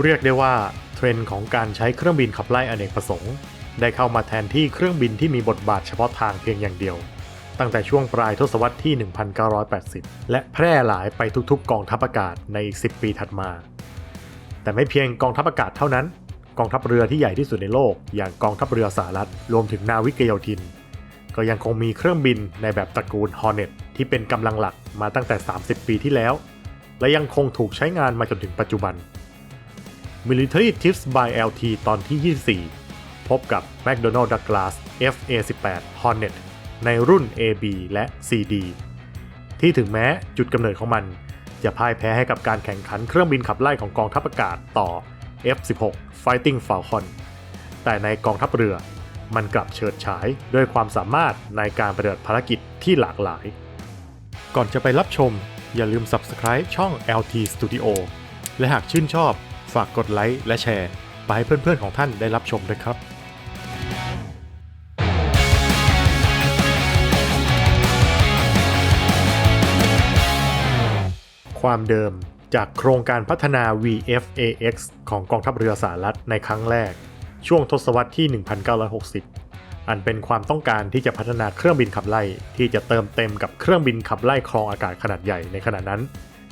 เรียกได้ว่าเทรนด์ของการใช้เครื่องบินขับไล่อเนกประสงค์ ได้เข้ามาแทนที่เครื่องบินที่มีบทบาทเฉพาะทางเพียงอย่างเดียว ตั้งแต่ช่วงปลายทศวรรษที่ 1980 และแพร่หลายไปทุกๆ กองทัพอากาศในอีก 10 ปีถัดมา แต่ไม่เพียงกองทัพอากาศเท่านั้น กองทัพเรือที่ใหญ่ที่สุดในโลก อย่างกองทัพเรือสหรัฐรวมถึงนาวิกโยธิน ก็ยังคงมีเครื่องบินในแบบตระกูล Hornet ที่เป็นกำลังหลักมาตั้งแต่ 30 ปีที่แล้ว และยังคงถูกใช้งานมาจนถึงปัจจุบัน Military Tips by LT ตอนที่ 24 พบกับ McDonnell Douglas FA-18 Hornet ในรุ่น AB และ CD ที่ถึงแม้จุดกำเนิดของมัน จะพ่ายแพ้ให้กับการแข่งขันเครื่องบินขับไล่ของกองทัพอากาศต่อ F-16 Fighting Falcon แต่ในกองทัพเรือมันกลับเฉิดฉายด้วยความสามารถในการปฏิบัติภารกิจที่หลากหลาย ก่อนจะไปรับชม อย่าลืม Subscribe ช่อง LT Studio และหากชื่นชอบ ฝากกดไลค์และแชร์ ไปให้เพื่อนๆของท่านได้รับชมด้วยครับความเดิมจากโครงการพัฒนา VFAX ของกองทัพเรือสหรัฐในครั้งแรก ช่วงทศวรรษที่ 1960 อันเป็นความต้องการที่จะพัฒนาเครื่องบินขับไล่ ที่จะเติมเต็มกับเครื่องบินขับไล่ครองอากาศขนาดใหญ่ในขณะนั้น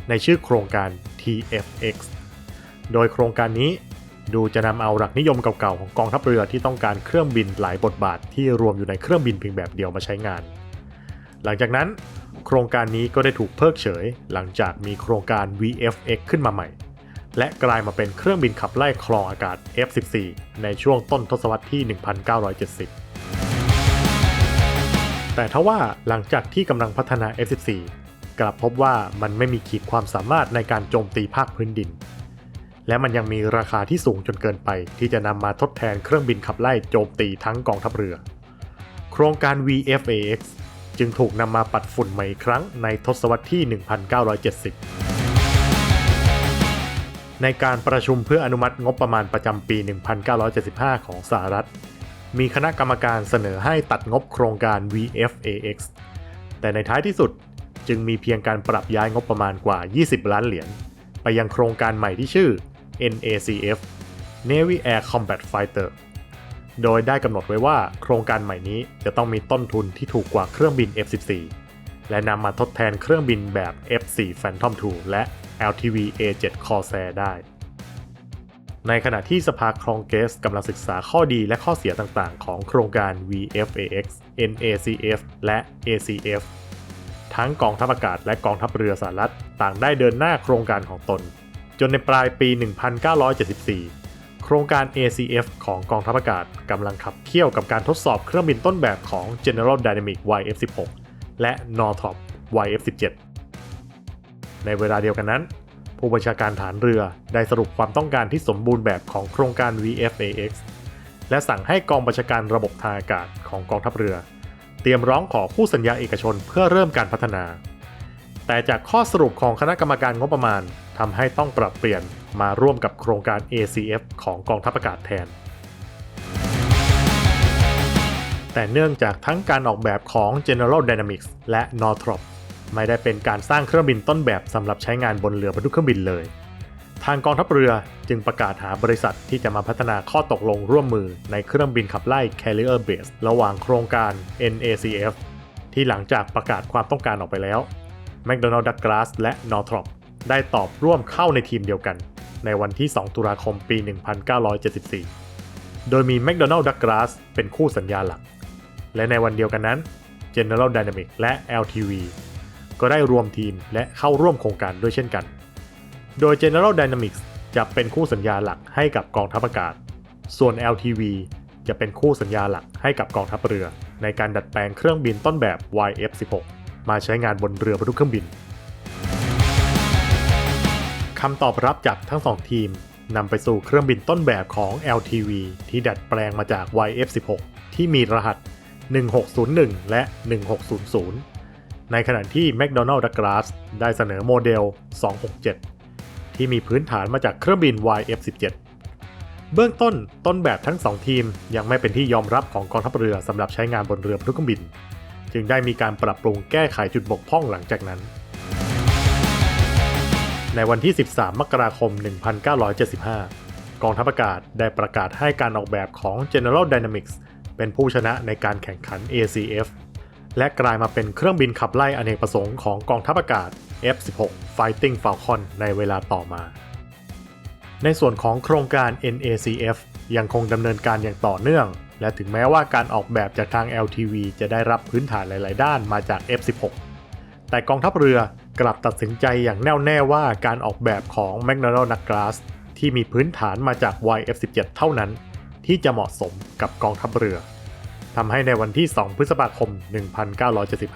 ในชื่อโครงการ TFX โดยโครงการนี้ดูจะนำเอาหลักนิยมเก่าๆของกองทัพเรือที่ต้องการเครื่องบินหลายบทบาทที่รวมอยู่ในเครื่องบินเพียงแบบเดียวมาใช้งาน หลังจากนั้น โครงการนี้ก็ได้ถูกเพิกเฉย หลังจากมีโครงการ VFX ขึ้นมาใหม่ และกลายมาเป็นเครื่องบินขับไล่ครองอากาศ F14 ในช่วงต้นทศวรรษที่ 1970 แต่ทว่าหลังจากที่กำลังพัฒนา F14 กลับพบว่ามันไม่มีขีดความสามารถในการโจมตีภาคพื้นดิน และมันยังมีราคาที่สูงจนเกินไป ที่จะนำมาทดแทนเครื่องบินขับไล่โจมตีทั้งกองทัพเรือ โครงการ VFAX จึงถูกนำมาปัดฝุ่นใหม่อีกครั้งในทศวรรษที่ 1970 ในการประชุมเพื่ออนุมัติงบประมาณประจำปี 1975 ของสหรัฐ มีคณะกรรมการเสนอให้ตัดงบโครงการ VFAX แต่ในท้ายที่สุดจึงมีเพียงการปรับย้ายงบประมาณกว่า 20 ล้านเหรียญไปยังโครงการใหม่ที่ชื่อ NACF Navy Air Combat Fighter โดยได้กำหนดไว้ว่าโครงการใหม่นี้จะต้องมีต้นทุนที่ถูกกว่าเครื่องบิน F-14 และนำมาทดแทนเครื่องบินแบบ F-4 Phantom II และ LTV A-7 Corsair ได้ ในขณะที่สภาครองเกสกำลังศึกษาข้อดีและข้อเสียต่างๆ ของโครงการ VFAX NACF และ ACF ทั้งกองทัพอากาศและกองทัพเรือสหรัฐต่างได้เดินหน้าโครงการของตน จนในปลายปี 1974 โครงการ ACF ของกองทัพอากาศกำลังขับเคี่ยวกับการทดสอบเครื่องบินต้นแบบของ General Dynamics YF-16 และ Northrop YF-17 ในเวลาเดียวกันนั้น ผู้บัญชาการฐานเรือได้สรุปความต้องการที่สมบูรณ์แบบของโครงการ VFAX และสั่งให้กองบัญชาการระบบทางอากาศของกองทัพเรือ เตรียมร้องขอคู่สัญญาเอกชนเพื่อเริ่มการพัฒนา แต่จากข้อสรุปของคณะกรรมการงบประมาณ ทำให้ต้องปรับเปลี่ยนมาร่วมกับโครงการ ACF ของกองทัพอากาศแทน แต่เนื่องจากทั้งการออกแบบของ General Dynamics และ Northrop ไม่ได้เป็นการสร้างเครื่องบินต้นแบบสำหรับใช้งานบนเรือบรรทุกเครื่องบินเลย ทางกองทัพเรือจึงประกาศหาบริษัทที่จะมาพัฒนาข้อตกลงร่วมมือในเครื่องบินขับไล่ Carrier Base ระหว่างโครงการ NACF ที่หลังจากประกาศความต้องการออกไปแล้ว McDonnell Douglas และ Northrop ได้ตอบร่วมเข้าในทีมเดียวกัน ในวันที่ 2 ตุลาคมปี 1974 โดยมี McDonnell Douglas เป็นคู่สัญญาหลัก และในวันเดียวกันนั้น General Dynamics และ LTV ก็ได้รวมทีมและเข้าร่วมโครงการด้วยเช่นกัน โดย General Dynamics จะเป็นคู่สัญญาหลักให้กับกองทัพอากาศ ส่วน LTV จะเป็นคู่สัญญาหลักให้กับกองทัพเรือ ในการดัดแปลงเครื่องบินต้นแบบ YF-16 มาใช้งานบนเรือบรรทุกเครื่องบิน คำตอบรับจากทั้งสองทีมนำไปสู่เครื่องบินต้นแบบของ LTV ที่ดัดแปลงมาจาก YF-16 ที่มีรหัส 1601 และ 1600 ในขณะที่ McDonnell Douglas ได้เสนอโมเดล 267 ที่มีพื้นฐานมาจากเครื่องบิน YF-17 เบื้องต้นต้นแบบทั้งสองทีมยังไม่เป็นที่ยอมรับของกองทัพเรือสำหรับใช้งานบนเรือบรรทุกเครื่องบิน จึงได้มีการปรับปรุงแก้ไขจุดบกพร่องหลังจากนั้น ในวันที่ 13 มกราคม 1975 กองทัพอากาศได้ประกาศให้การออกแบบของ General Dynamics เป็นผู้ชนะในการแข่งขัน ACF และกลายมาเป็นเครื่องบินขับไล่อเนกประสงค์ของกองทัพอากาศ F-16 Fighting Falcon ในเวลาต่อมา ในส่วนของโครงการ NACF ยังคงดำเนินการอย่างต่อเนื่อง และถึงแม้ว่าการออกแบบจากทาง LTV จะได้รับพื้นฐานหลาย ๆ ด้านมาจาก F16 แต่กองทัพเรือ กลับตัดสินใจอย่างแน่วแน่ว่าการออกแบบของ McDonnell Douglas ที่มีพื้นฐานมาจาก YF17 เท่านั้น ที่จะเหมาะสมกับกองทัพเรือทำให้ในวันที่ 2 พฤษภาคม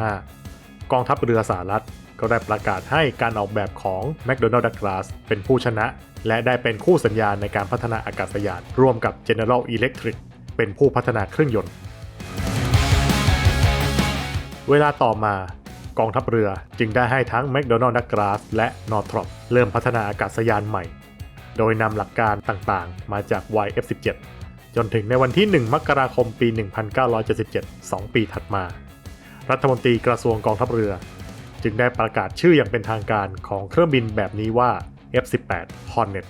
1975 กองทัพเรือสหรัฐก็ได้ประกาศให้การออกแบบของ McDonnell Douglas เป็นผู้ชนะ และได้เป็นคู่สัญญาในการพัฒนาอากาศยานร่วมกับ General Electric เป็นผู้พัฒนาเครื่องยนต์ เวลาต่อมา กองทัพเรือ จึงได้ให้ทั้ง McDonnell Douglas และ Northrop เริ่มพัฒนาอากาศยานใหม่ โดยนำหลักการต่างๆ มาจาก YF17 จนถึงในวันที่ 1 มกราคมปี 1977 2 ปีถัดมา รัฐมนตรีกระทรวงกองทัพเรือ จึงได้ประกาศชื่ออย่างเป็นทางการของเครื่องบินแบบนี้ว่า F18 Hornet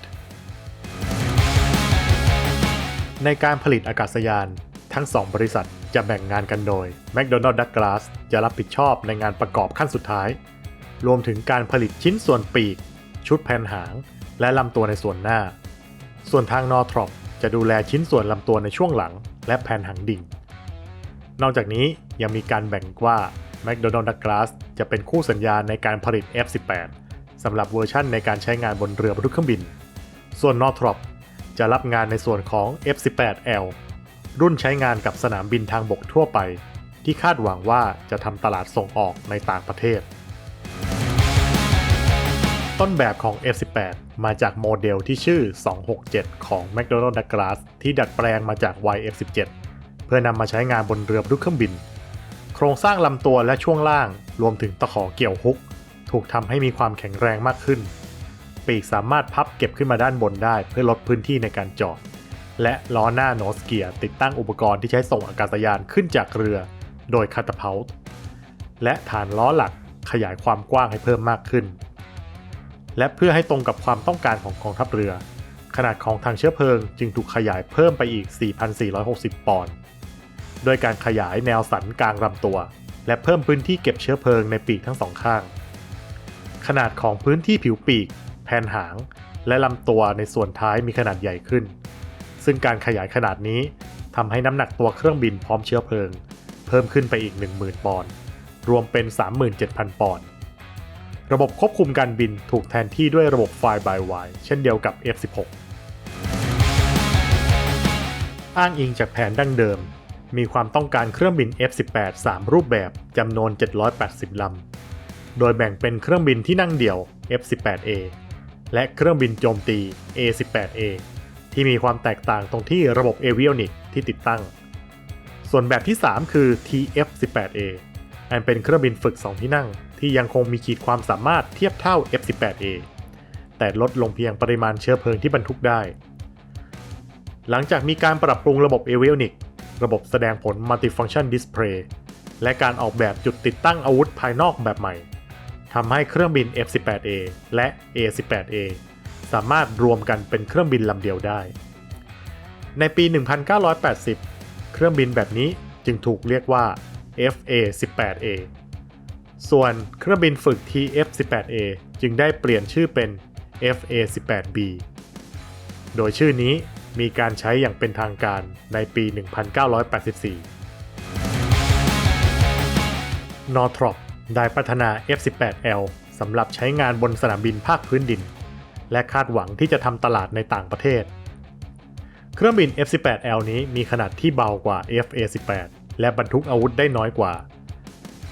ในการผลิตอากาศยานทั้ง 2 บริษัท จะแบ่งงานกันโดย McDonnell Douglas จะรับผิดชอบในงานประกอบขั้นสุดท้าย รวมถึงการผลิตชิ้นส่วนปีก ชุดแผ่นหาง และลำตัวในส่วนหน้า ส่วนทาง Northrop จะดูแลชิ้นส่วนลำตัวในช่วงหลัง และแผ่นหางดิ่ง นอกจากนี้ยังมีการแบ่งว่า McDonnell Douglas จะเป็นคู่สัญญาในการผลิต F18 สำหรับเวอร์ชั่นในการใช้งานบนเรือบรรทุกเครื่องบิน ส่วน Northrop จะรับงานในส่วนของ F18L รุ่นใช้งานกับสนามบินทางบกทั่วไป ที่คาดหวังว่าจะทำตลาดส่งออกในต่างประเทศ ต้นแบบของ F18 มาจากโมเดลที่ชื่อ 267 ของ McDonnell Douglas ที่ดัดแปลงมาจาก YF17 เพื่อนำมาใช้งานบนเรือบรรทุกเครื่องบิน โครงสร้างลำตัวและช่วงล่างรวมถึงตะขอเกี่ยวฮุก ถูกทำให้มีความแข็งแรงมากขึ้น ปีกสามารถพับเก็บขึ้นมาด้านบนได้เพื่อลดพื้นที่ในการจอด และล้อหน้าโนสเกียร์ติดตั้งอุปกรณ์ที่ใช้ส่งอากาศยานขึ้นจากเรือ โดยคาตาพัลตและฐานล้อหลักขยายความกว้างให้เพิ่มมากขึ้น และเพื่อให้ตรงกับความต้องการของกองทัพเรือ ขนาดของทางเชื้อเพลิงจึงถูกขยายเพิ่มไปอีก 4,460 ปอนด์โดยการขยายแนวสันกลางลำตัว และเพิ่มพื้นที่เก็บเชื้อเพลิงในปีกทั้งสองข้าง ขนาดของพื้นที่ผิวปีก แผ่นหาง และลำตัวในส่วนท้ายมีขนาดใหญ่ขึ้น ซึ่งการขยายขนาดนี้ทำให้น้ำหนักตัวเครื่องบินพร้อมเชื้อเพลิง เพิ่มขึ้นไปอีก 10,000 ปอนด์รวมเป็น 37,000 ปอนด์ระบบควบคุมการบินถูกแทนที่ด้วยระบบ Fly by Wire เช่นเดียวกับ F16 อ้างอิงจากแผนดั้งเดิม มีความต้องการเครื่องบิน F18 3 รูปแบบจำนวน 780 ลำ โดยแบ่งเป็นเครื่องบินที่นั่งเดี่ยว F18A และเครื่องบินโจมตี A18A ที่มีความแตกต่างตรงที่ระบบ Avionic ที่ติดตั้ง ส่วนแบบที่ 3 คือ TF18A อันเป็นเครื่องบินฝึก 2 ที่นั่ง ที่ยังคงมีขีดความสามารถเทียบเท่า F18A แต่ลดลงเพียงปริมาณเชื้อเพลิงที่บรรทุกได้ หลังจากมีการปรับปรุงระบบ Avionic ระบบแสดงผล Multifunction Display และการออกแบบจุดติดตั้งอาวุธภายนอกแบบใหม่ทำให้เครื่องบิน F18A และ A18A สามารถรวมกันเป็นเครื่องบินลำเดียวได้ ในปี 1980 เครื่องบินแบบนี้จึงถูกเรียกว่า FA18A ส่วนเครื่องบินฝึก TF18A จึงได้เปลี่ยนชื่อเป็น FA18B โดยชื่อนี้มีการใช้อย่างเป็นทางการในปี 1984 Northrop ได้พัฒนา F18L สำหรับใช้งานบนสนามบินภาคพื้นดิน และคาดหวังที่จะทำตลาดในต่างประเทศ เครื่องบิน F18L นี้มีขนาดที่เบากว่า FA18 และบรรทุกอาวุธได้น้อยกว่า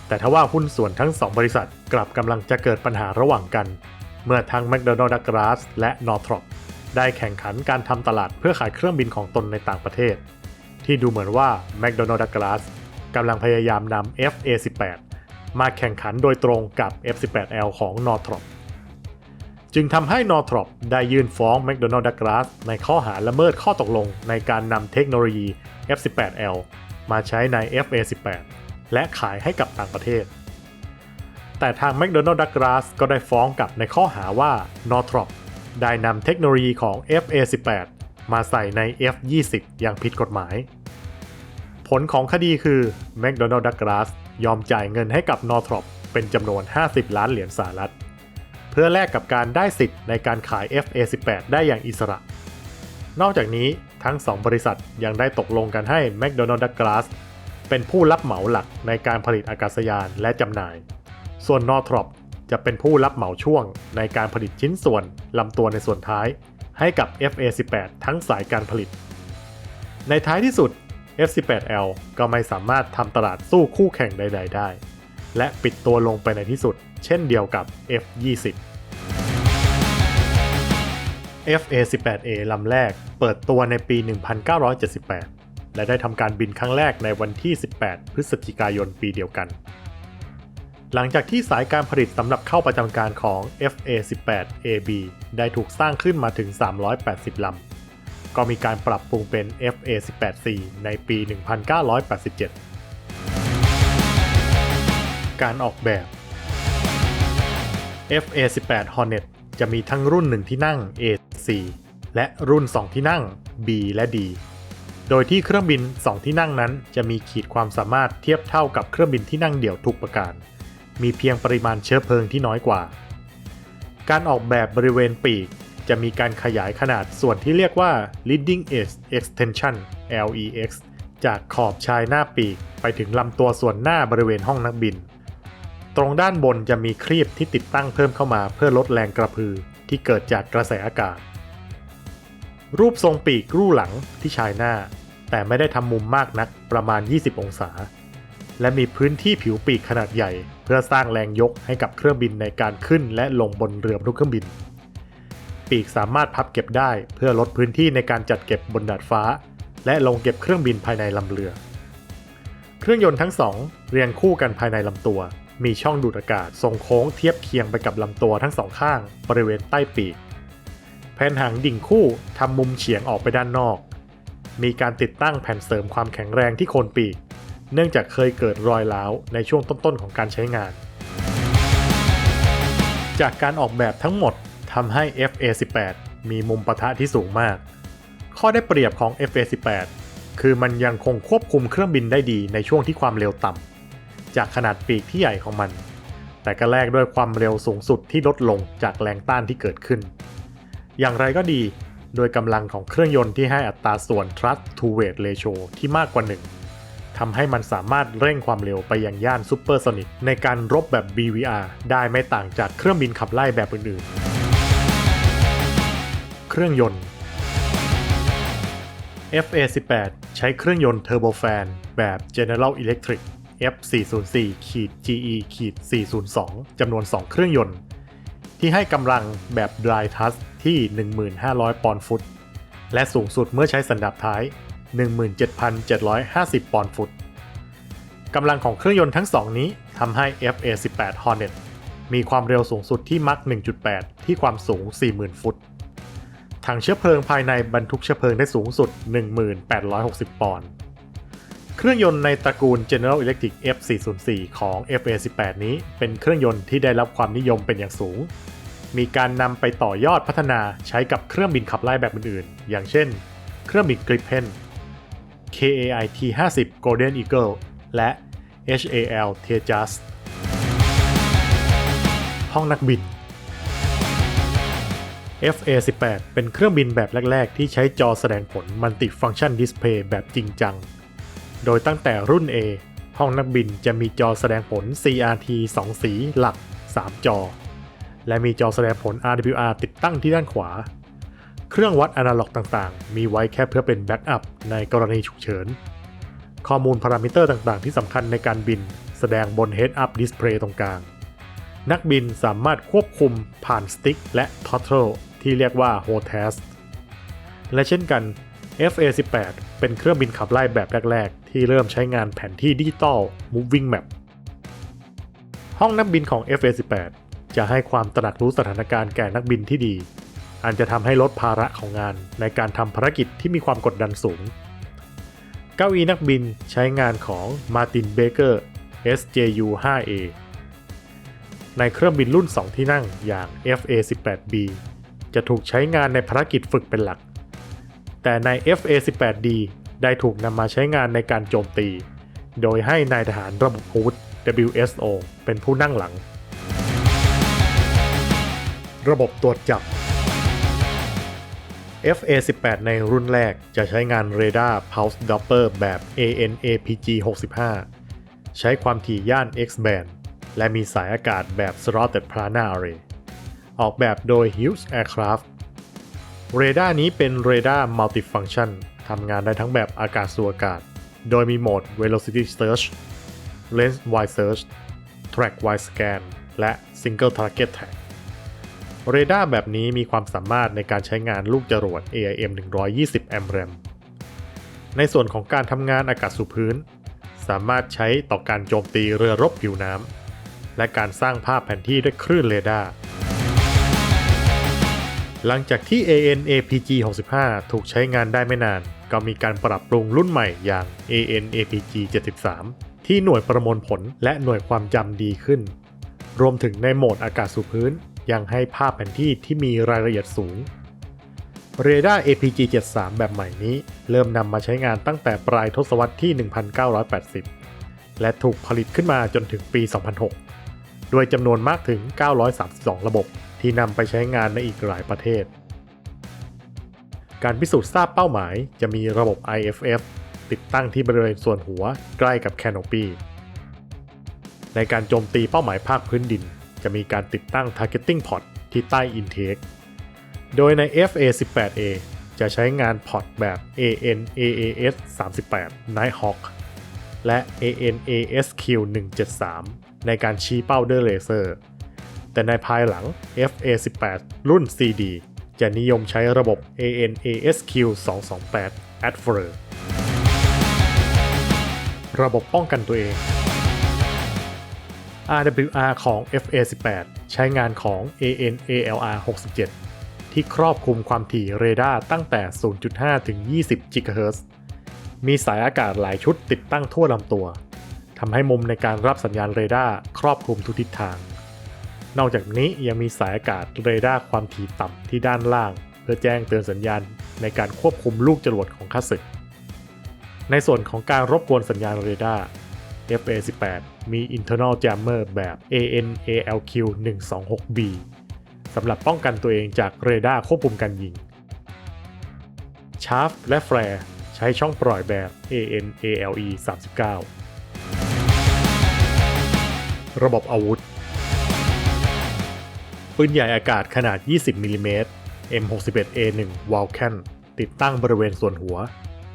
แต่ทว่าหุ้นส่วนทั้ง 2 บริษัทกลับกำลังจะเกิดปัญหาระหว่างกัน เมื่อทั้ง McDonnell Douglas และ Northrop ได้แข่งขันการทำตลาดเพื่อขายเครื่องบินของตนในต่างประเทศ ที่ดูเหมือนว่า McDonnell Douglas กำลังพยายามนำ FA18 มาแข่งขันโดยตรงกับ F18L ของ Northrop จึงทำให้ Northrop ได้ยื่นฟ้อง McDonnell Douglas ในข้อหาละเมิดข้อตกลงในการนำเทคโนโลยี F18L มาใช้ใน FA18 และขายให้กับต่างประเทศ แต่ทาง McDonnell Douglas ก็ได้ฟ้องกลับในข้อหาว่า Northrop ได้นำเทคโนโลยีของ FA-18 มาใส่ใน F-20 อย่างผิดกฎหมาย ผลของคดีคือ McDonnell Douglas ยอมจ่ายเงินให้กับ Northrop เป็นจำนวน 50 ล้านเหรียญสหรัฐ เพื่อแลกกับการได้สิทธิ์ในการขาย FA-18 ได้อย่างอิสระ นอกจากนี้ทั้ง 2 บริษัทยังได้ตกลงกันให้ McDonnell Douglas เป็นผู้รับเหมาหลักในการผลิตอากาศยานและจำหน่าย ส่วน Northrop จะเป็นผู้รับเหมาช่วงในการผลิตชิ้นส่วนลำตัวในส่วนท้าย ให้กับ FA-18 ทั้งสายการผลิต ในท้ายที่สุด F-18L ก็ไม่สามารถทำตลาดสู้คู่แข่งใด ๆ ได้ และปิดตัวลงไปในที่สุด เช่นเดียวกับ F-20 FA-18A ลำแรกเปิดตัวในปี 1978 และได้ทำการบินครั้งแรกในวันที่ 18 พฤศจิกายนปีเดียวกัน หลังจากที่สายการผลิตสำหรับเข้าประจำการของ FA-18AB ได้ถูกสร้างขึ้นมาถึง 380 ลำ ก็มีการปรับปรุงเป็น FA-18C ในปี 1987 การออกแบบ FA-18 Hornet จะมีทั้งรุ่น 1 ที่นั่ง A4 และรุ่น 2 ที่นั่ง B และ D โดยที่เครื่องบิน 2 ที่นั่งนั้นจะมีขีดความสามารถเทียบเท่ากับเครื่องบินที่นั่งเดี่ยวทุกประการ มีเพียงปริมาณเชื้อเพลิงที่น้อยกว่า การออกแบบบริเวณปีกจะมีการขยายขนาดส่วนที่เรียกว่า leading edge extension LEX จากขอบชายหน้าปีกไปถึงลำตัวส่วนหน้าบริเวณห้องนักบิน ตรงด้านบนจะมีครีบที่ติดตั้งเพิ่มเข้ามาเพื่อลดแรงกระพือที่เกิดจากกระแสอากาศ รูปทรงปีกรูหลังที่ชายหน้า แต่ไม่ได้ทำมุมมากนักประมาณ 20 องศา และมีพื้นที่ผิวปีกขนาดใหญ่ เพื่อสร้างแรงยกให้กับเครื่องบินในการขึ้นและลงบนเรือบรรทุกเครื่องบิน ปีกสามารถพับเก็บได้เพื่อลดพื้นที่ในการจัดเก็บบนดาดฟ้า และลงเก็บเครื่องบินภายในลำเรือ เครื่องยนต์ทั้งสองเรียงคู่กันภายในลำตัว มีช่องดูดอากาศทรงโค้งเทียบเคียงไปกับลำตัวทั้งสองข้างบริเวณใต้ปีก แผ่นหางดิ่งคู่ทำมุมเฉียงออกไปด้านนอก มีการติดตั้งแผ่นเสริมความแข็งแรงที่โคนปีก เนื่องจากเคยเกิดรอยร้าวในช่วงต้นๆของการใช้งาน จากการออกแบบทั้งหมดทำให้ FA18 มีมุมปะทะที่สูงมาก ข้อได้เปรียบของ FA18 คือมันยังคงควบคุมเครื่องบินได้ดีในช่วงที่ความเร็วต่ำ จากขนาดปีกที่ใหญ่ของมัน แต่ก็แลกด้วยความเร็วสูงสุดที่ลดลงจากแรงต้านที่เกิดขึ้น อย่างไรก็ดี โดยกำลังของเครื่องยนต์ที่ให้อัตราส่วน thrust to weight ratio ที่มากกว่า 1ทำให้มันสามารถเร่งความเร็วไปยังย่านซูเปอร์โซนิกในการรบแบบ BVR ได้ไม่ต่างจากเครื่องบินขับไล่แบบอื่นๆ เครื่องยนต์ FA18 ใช้เครื่องยนต์เทอร์โบแฟนแบบ General Electric F404-GE-402 จำนวน 2 เครื่องยนต์ ที่ให้กำลังแบบ Dry Thrust ที่ 1,500 ปอนด์ฟุต และสูงสุดเมื่อใช้สันดาปท้าย 17,750 ปอนด์ฟุต กำลังของเครื่องยนต์ทั้งสองนี้ทำให้ FA18 Hornet มีความเร็วสูงสุดที่มัก 1.8 ที่ความสูง 40,000 ฟุต ถังเชื้อเพลิงภายในบรรทุกเชื้อเพลิงได้สูงสุด 1860 ปอนด์ เครื่องยนต์ในตระกูล General Electric F404 ของ FA18 นี้เป็นเครื่องยนต์ที่ได้รับความนิยมเป็นอย่างสูง มีการนำไปต่อยอดพัฒนาใช้กับเครื่องบินขับไล่แบบอื่นๆ อย่างเช่น เครื่องบิน Gripen KAI T50 Golden Eagle และ HAL Tejas ห้องนักบิน FA18 เป็นเครื่องบินแบบแรก ๆ ที่ใช้จอแสดงผล Multi-Function Display แบบจริงจัง โดยตั้งแต่รุ่น A ห้องนักบินจะมีจอแสดงผล CRT 2 สีหลัก 3 จอ และมีจอแสดงผล RWR ติดตั้งที่ด้านขวา เครื่องวัดอนาล็อกต่างๆ มีไว้แค่เพื่อเป็นแบ็กอัพในกรณีฉุกเฉิน ข้อมูลพารามิเตอร์ต่างๆ ที่สำคัญในการบินแสดงบน Head Up Display ตรงกลาง นักบินสามารถควบคุมผ่านสติ๊กและ Throttle ที่เรียกว่า HOTAS และเช่นกัน FA18 เป็นเครื่องบินขับไล่แบบแรกๆ ที่เริ่มใช้งานแผนที่ดิจิตอล Moving Map ห้องนักบินของ FA18 จะให้ความตระหนักรู้สถานการณ์แก่นักบินที่ดี อันจะทำให้ลดภาระของงานในการทำภารกิจที่มีความกดดันสูง เก้าอี้นักบินใช้งานของ Martin Baker SJU 5A ในเครื่องบินรุ่น 2 ที่นั่งอย่าง FA-18B จะถูกใช้งานในภารกิจฝึกเป็นหลัก แต่ใน FA-18D ได้ถูกนำมาใช้งานในการโจมตี โดยให้นายทหารระบบอาวุธ WSO เป็นผู้นั่งหลัง ระบบตรวจจับ FA-18 ในรุ่นแรกจะใช้งานเรดาร์ Pulse Doppler แบบ AN/APG 65 ใช้ความถี่ย่าน X-band และมีสายอากาศแบบ Slotted Planar Array ออกแบบโดย Hughes Aircraft เรดาร์นี้เป็นเรดาร์ Multifunction ทำงานได้ทั้งแบบอากาศสู่อากาศ โดยมีโหมด Velocity Search Lens Wide Search Track Wide Scan และ Single Target Track เรดาร์แบบนี้มีความสามารถในการใช้งานลูกจรวด AIM 120 AMRAAM ในส่วนของการทำงานอากาศสู่พื้น สามารถใช้ต่อการโจมตีเรือรบผิวน้ำและการสร้างภาพแผนที่ด้วยคลื่นเรดาร์ หลังจากที่ AN/APG 65 ถูกใช้งานได้ไม่นาน ก็มีการปรับปรุงรุ่นใหม่อย่าง AN/APG 73 ที่หน่วยประมวลผลและหน่วยความจำดีขึ้น รวมถึงในโหมดอากาศสู่พื้น ยังให้ภาพแผนที่ที่มีรายละเอียดสูงเรดาร์ APG 73 แบบใหม่นี้ เริ่มนำมาใช้งานตั้งแต่ปลายทศวรรษที่ 1980 และถูกผลิตขึ้นมาจนถึงปี 2006 ด้วยจำนวนมากถึง 932 ระบบ ที่นำไปใช้งานในอีกหลายประเทศ การพิสูจน์ทราบเป้าหมายจะมีระบบ IFF ติดตั้งที่บริเวณส่วนหัวใกล้กับแคนโนปีในการโจมตีเป้าหมายภาคพื้นดิน จะมีการติดตั้ง Targeting Pod ที่ใต้ Intake โดยใน FA-18A จะใช้งานพอร์ตแบบ AN/AAS 38 Nighthawk และ AN/ASQ 173ในการชี้เป้าด้วยเลเซอร์ แต่ในภายหลัง FA-18 รุ่น CD จะนิยมใช้ระบบ AN/ASQ 228 a d f e r ระบบป้องกันตัวเอง RWR ของ FA-18 ใช้งานของ AN/ALR 67 ที่ครอบคลุมความถี่เรดาร์ตั้งแต่ 0.5 ถึง 20 GHz มีสายอากาศหลายชุดติดตั้งทั่วลำตัว ทำให้มุมในการรับสัญญาณเรดาร์ครอบคลุมทุกทิศทาง นอกจากนี้ยังมีสายอากาศเรดาร์ความถี่ต่ำที่ด้านล่าง เพื่อแจ้งเตือนสัญญาณในการควบคุมลูกจรวดของข้าศึก ในส่วนของการรบกวนสัญญาณเรดาร์ FA-18 มี internal jammer แบบ AN/ALQ 126B สำหรับป้องกันตัวเองจากเรดาร์ควบคุมการยิง ชาร์ฟและแฟร์ใช้ช่องปล่อยแบบ AN/ALE 39 ระบบอาวุธ ปืนใหญ่อากาศขนาด 20มิลลิเมตร M61A1 Vulcan ติดตั้งบริเวณส่วนหัว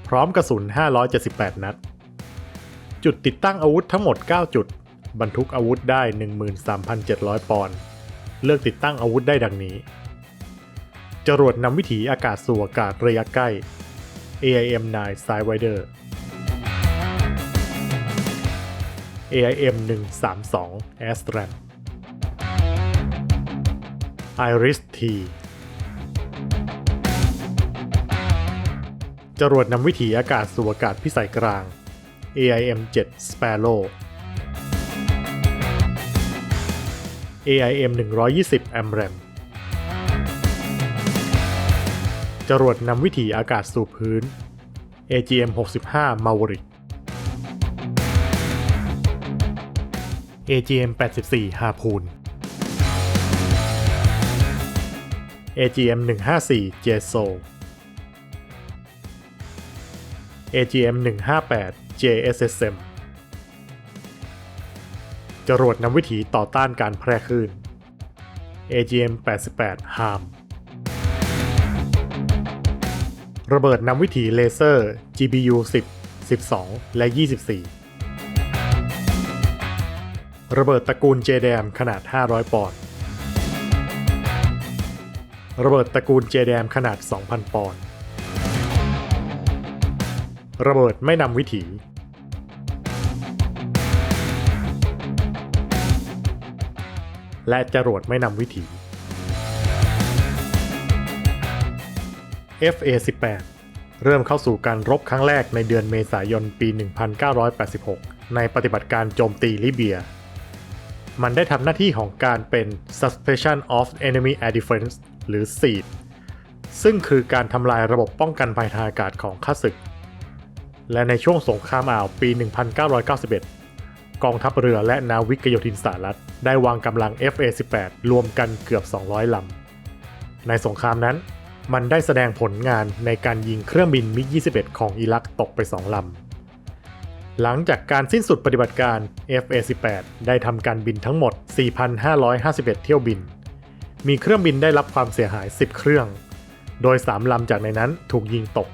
พร้อมกระสุน 578 นัด จุดติดตั้งอาวุธทั้งหมด 9 จุด บรรทุกอาวุธได้ 13,700 ปอนด์ เลือกติดตั้งอาวุธได้ดังนี้ จรวดนำวิถีอากาศสู่อากาศระยะใกล้ AIM-9 Sidewinder AIM-132 Astra Iris-T จรวดนำวิถีอากาศสู่อากาศพิสัยกลาง AIM-7 Sparrow AIM-120 AMRAAM จรวดนำวิถีอากาศสู่พื้น AGM-65 Maverick AGM-84 Harpoon AGM-154 JSO AGM-158 JSSM จรวดนำวิถีต่อต้านการแพร่คลื่น AGM-88 HARM ระเบิดนำวิถีเลเซอร์ GBU 10 12 และ 24 ระเบิดตระกูล JDAM ขนาด 500 ปอนด์ ระเบิดตระกูล JDAM ขนาด 2,000 ปอนด์ระเบิดไม่นำวิถี และจรวดไม่นำวิถี FA-18 เริ่มเข้าสู่การรบครั้งแรกในเดือนเมษายนปี 1986 ในปฏิบัติการโจมตีลิเบีย มันได้ทำหน้าที่ของการเป็น suspension of enemy air defense หรือ SEAD ซึ่งคือการทำลายระบบป้องกันภัยทางอากาศของข้าศึก และในช่วงสงครามอ่าวปี 1991 กองทัพเรือและนาวิกโยธินสหรัฐ ได้วางกำลัง FA-18 รวมกันเกือบ 200 ลำ ในสงครามนั้นมันได้แสดงผลงานในการยิงเครื่องบินมิก 21 ของอิรักตกไป 2 ลำ หลังจากการสิ้นสุดปฏิบัติการ FA-18 ได้ทำการบินทั้งหมด 4,551 เที่ยวบิน มีเครื่องบินได้รับความเสียหาย 10 เครื่อง โดย 3 ลำจากในนั้นถูกยิงตก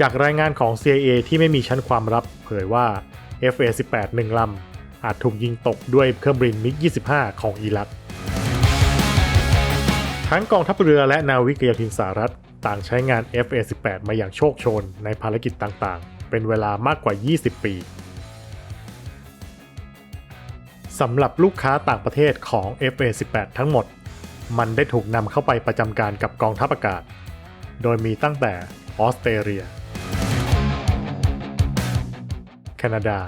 จากรายงานของ CIA ที่ไม่มีชั้นความลับเผยว่า FA-18 หนึ่งลำอาจถูกยิงตกด้วยเครื่องบินมิก 25 ของอิรัก ทั้งกองทัพเรือและนาวิกโยธินสหรัฐต่างใช้งาน FA-18 มาอย่างโชคโชนในภารกิจต่างๆ เป็นเวลามากกว่า 20 ปีสำหรับลูกค้าต่างประเทศของ FA-18 ทั้งหมด มันได้ถูกนำเข้าไปประจำการกับกองทัพอากาศ โดยมีตั้งแต่ออสเตรเลีย แคนาดา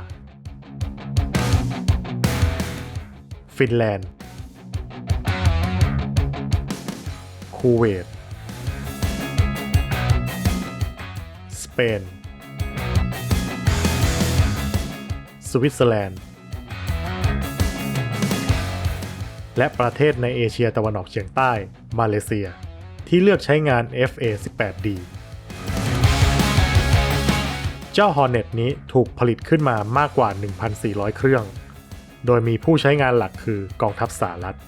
ฟินแลนด์ คูเวต สเปน สวิตเซอร์แลนด์ และประเทศในเอเชียตะวันออกเฉียงใต้ มาเลเซีย ที่เลือกใช้งาน FA-18D เจ้า Hornet นี้ถูกผลิตขึ้นมามากกว่า 1,400 เครื่อง โดยมีผู้ใช้งานหลักคือกองทัพสหรัฐ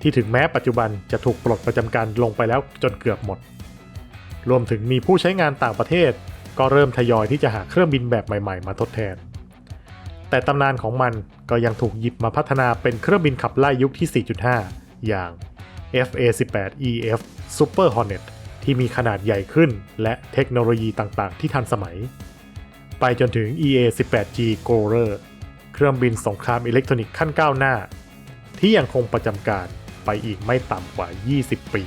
ที่ถึงแม้ปัจจุบันจะถูกปลดประจำการลงไปแล้วจนเกือบหมด รวมถึงมีผู้ใช้งานต่างประเทศ ก็เริ่มทยอยที่จะหาเครื่องบินแบบใหม่ ๆ มาทดแทน แต่ตำนานของมันก็ยังถูกหยิบมาพัฒนาเป็นเครื่องบินขับไล่ยุคที่ 4.5 อย่าง FA-18EF Super Hornet ที่มีขนาดใหญ่ขึ้น และเทคโนโลยีต่างๆ ที่ทันสมัย ไปจนถึง EA-18G Gorer เครื่องบินสงครามอิเล็กทรอนิกส์ขั้นก้าวหน้า ที่ยังคงประจำการไปอีกไม่ต่ำกว่า 20 ปี